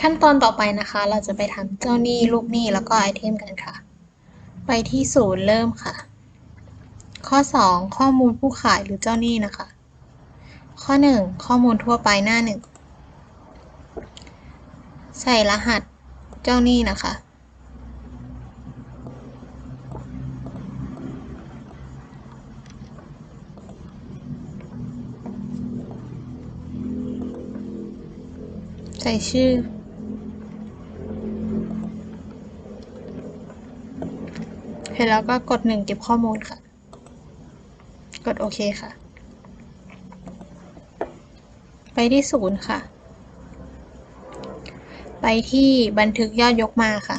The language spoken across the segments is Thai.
ขั้นตอนต่อไปนะคะ เราจะไปทำเจ้าหนี้ลูกหนี้แล้วก็ไอเทมกันค่ะ ไปที่ศูนย์เริ่มค่ะ ข้อ 2 ข้อมูลผู้ขายหรือเจ้าหนี้นะคะ ข้อ 1 ข้อมูลทั่วไปหน้าหนึ่งใส่รหัสเจ้าหนี้นะคะ ใส่ชื่อ เส ร็จแล้วก็กดหนึ่งเก็บข้อมูลค่ะ กดโอเคค่ะ ไปที่ศูนย์ค่ะ ไปที่บันทึกยอดยกมาค่ะ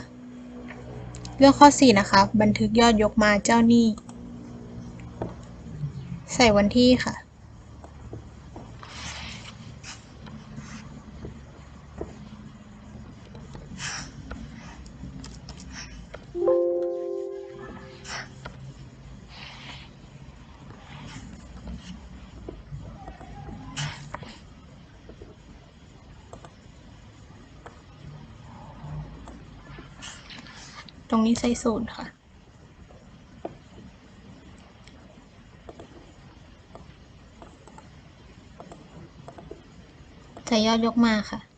เลือกข้อสี่นะคะ บันทึกยอดยกมาเจ้าหนี้ ใส่วันที่ค่ะ ตรงนี้ใส่ศูนย์ค่ะ ใส่ยอดยกมาค่ะ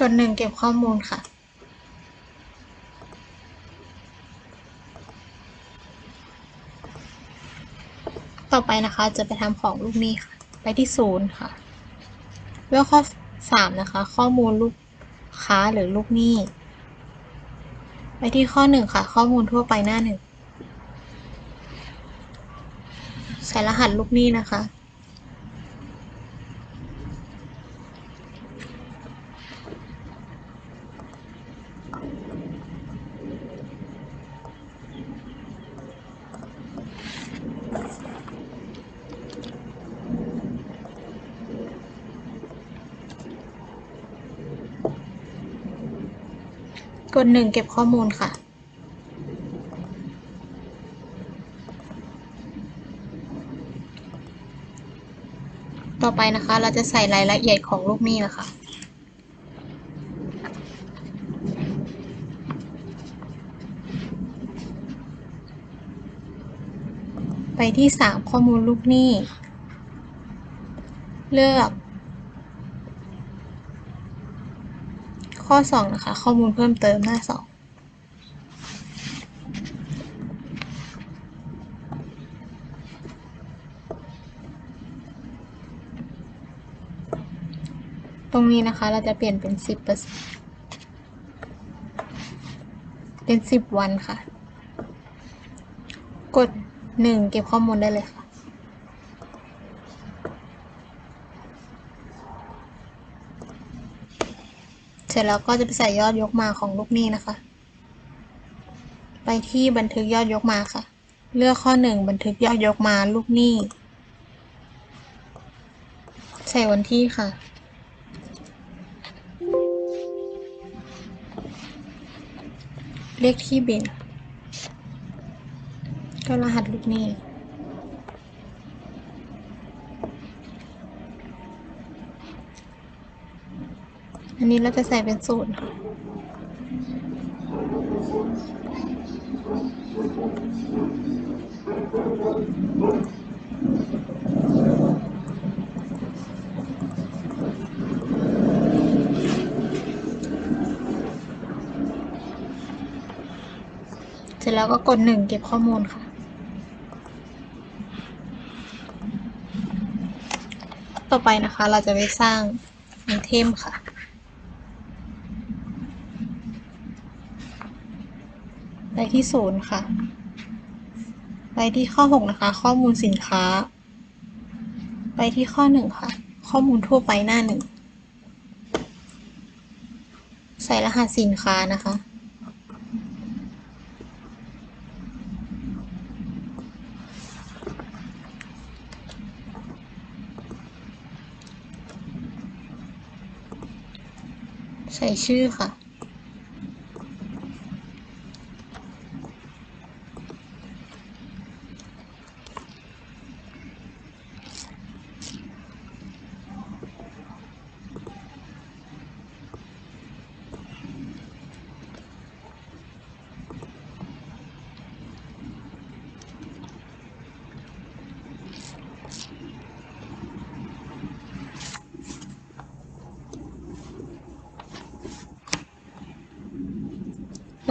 กดหนึ่งเก็บข้อมูลค่ะ ต่อไปนะคะจะไปทำของลูกหนี้ค่ะ ไปที่ศูนย์ค่ะเลือกข้อสามนะคะ ข้อมูลลูกค้าหรือลูกหนี้ ไปที่ข้อหนึ่งค่ะ ข้อมูลทั่วไปหน้าหนึ่งใส่รหัสลูกหนี้นะคะ กดหนึ่งเก็บข้อมูลค่ะ ต่อไปนะคะเราจะใส่รายละเอียดของลูกหนี้นะคะไปที่สามข้อมูลลูกหนี้ เลือก ข้อ 2 นะคะ ข้อมูลเพิ่มเติมหน้า2ตรงนี้นะคะเราจะเปลี่ยนเป็น 10เปอร์เซ็นต์เป็น 10 วันค่ะ กด 1 เก็บข้อมูลได้เลยค่ะ ร็จแล้วก็จะไปใส่ยอดยกมาของลูกหนี้นะคะ ไปที่บันทึกยอดยกมาค่ะ เลือกข้อหนึ่งบันทึกยอดยกมาลูกหนี้ ใส่วันที่ค่ะ เลขที่บินก็รหัสลูกหนี้ อันนี้เราจะใส่เป็นศูนย์เสร็จแล้วก็กดหนึ่งเก็บข้อมูลค่ะต่อไปนะคะเราจะไปสร้างไอเทมค่ะ ไปที่ศูนย์ค่ะ ไปที่ข้อ 6 นะคะ ข้อมูลสินค้า ไปที่ข้อ 1 ค่ะ ข้อมูลทั่วไปหน้าหนึ่งใส่รหัสสินค้านะคะ ใส่ชื่อค่ะ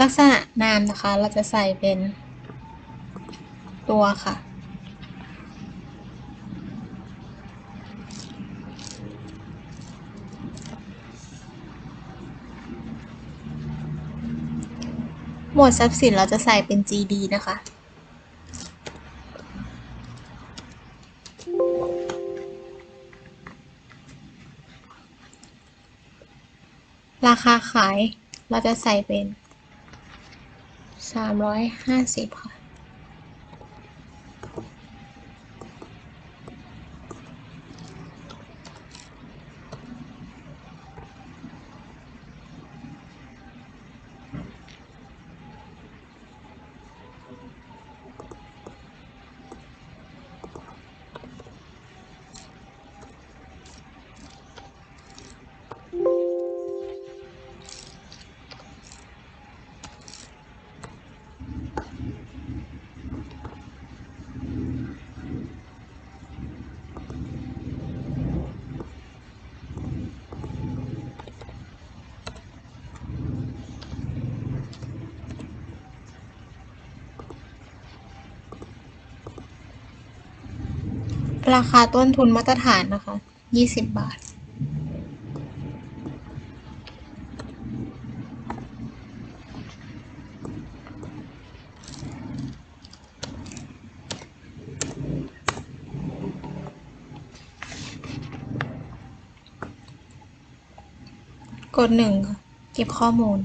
ลักษณะนามนะคะเราจะใส่เป็นตัวค่ะ หมวดทรัพย์สินเราจะใส่เป็น GD นะคะ ราคาขายเราจะใส่เป็น สามร้อยห้าสิบค่ะ ราคาต้นทุนมาตรฐานนะคะ ยี่สิบบาท กดหนึ่งเก็บข้อมูล